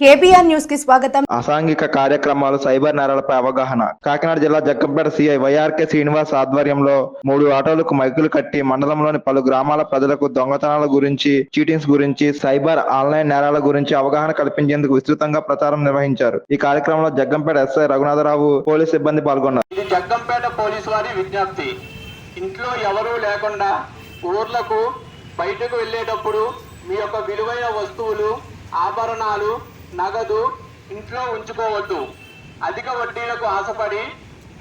KBR న్యూస్కి స్వాగతం. అసాంఘిక కార్యక్రమాలు సైబర్ నేరాలపై అవగాహన. కాకినాడ జిల్లా జగ్గంపేట సిఐ వైఆర్కే శ్రీనివాస్ ఆధ్వర్యంలో మూడు ఆటోలకు మైకులు కట్టి మండలంలోని పలు గ్రామాల ప్రజలకు దొంగతనాల గురించి చీటింగ్స్ గురించి సైబర్ ఆన్లైన్ నేరాల గురించి అవగాహన కల్పించేందుకు విస్తృతంగా ప్రచారం నిర్వహించారు. ఈ కార్యక్రమంలో జగ్గంపేట ఎస్ఐ రఘునాథరావు పోలీస్ సిబ్బంది పాల్గొన్నారు. ఇది జగ్గంపేట పోలీసు వారి విజ్ఞప్తి. ఇంట్లో ఎవరూ లేకుండా ఊర్లకు బయటకు వెళ్ళేటప్పుడు మీ యొక్క విలువైన వస్తువులు ఆభరణాలు నగదు ఇంట్లో ఉంచుకోవద్దు. అధిక వడ్డీలకు ఆశపడి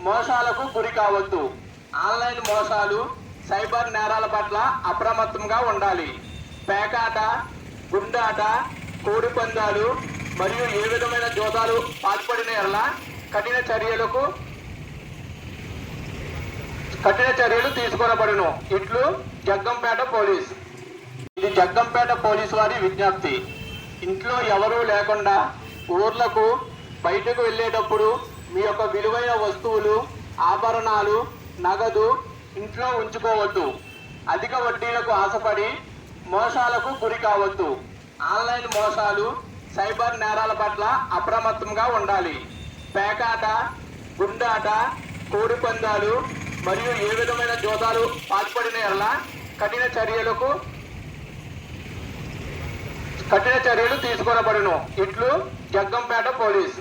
మోసాలకు గురి కావద్దు. ఆన్లైన్ మోసాలు సైబర్ నేరాల పట్ల అప్రమత్తంగా ఉండాలి. పేకాట గుండాట కోడి పందాలు మరియు ఏ విధమైన జోదాలు పాల్పడిన ఎడల కఠిన చర్యలకు కఠిన చర్యలు తీసుకొనబడును. ఇట్లు జగ్గంపేట పోలీస్. ఇది జగ్గంపేట పోలీసు వారి విజ్ఞప్తి. ఇంట్లో ఎవరూ లేకుండా ఊర్లకు బయటకు వెళ్ళేటప్పుడు మీ యొక్క విలువైన వస్తువులు ఆభరణాలు నగదు ఇంట్లో ఉంచుకోవద్దు. అధిక వడ్డీలకు ఆశపడి మోసాలకు గురి కావద్దు. ఆన్లైన్ మోసాలు సైబర్ నేరాల పట్ల అప్రమత్తంగా ఉండాలి. పేకాట గుండాట కోడి పందాలు మరియు ఏ విధమైన జోదాలు పాల్పడిన ఎడల కఠిన చర్యలకు కఠిన చర్యలు తీసుకొనబడును. ఇట్లు జగ్గంపేట పోలీస్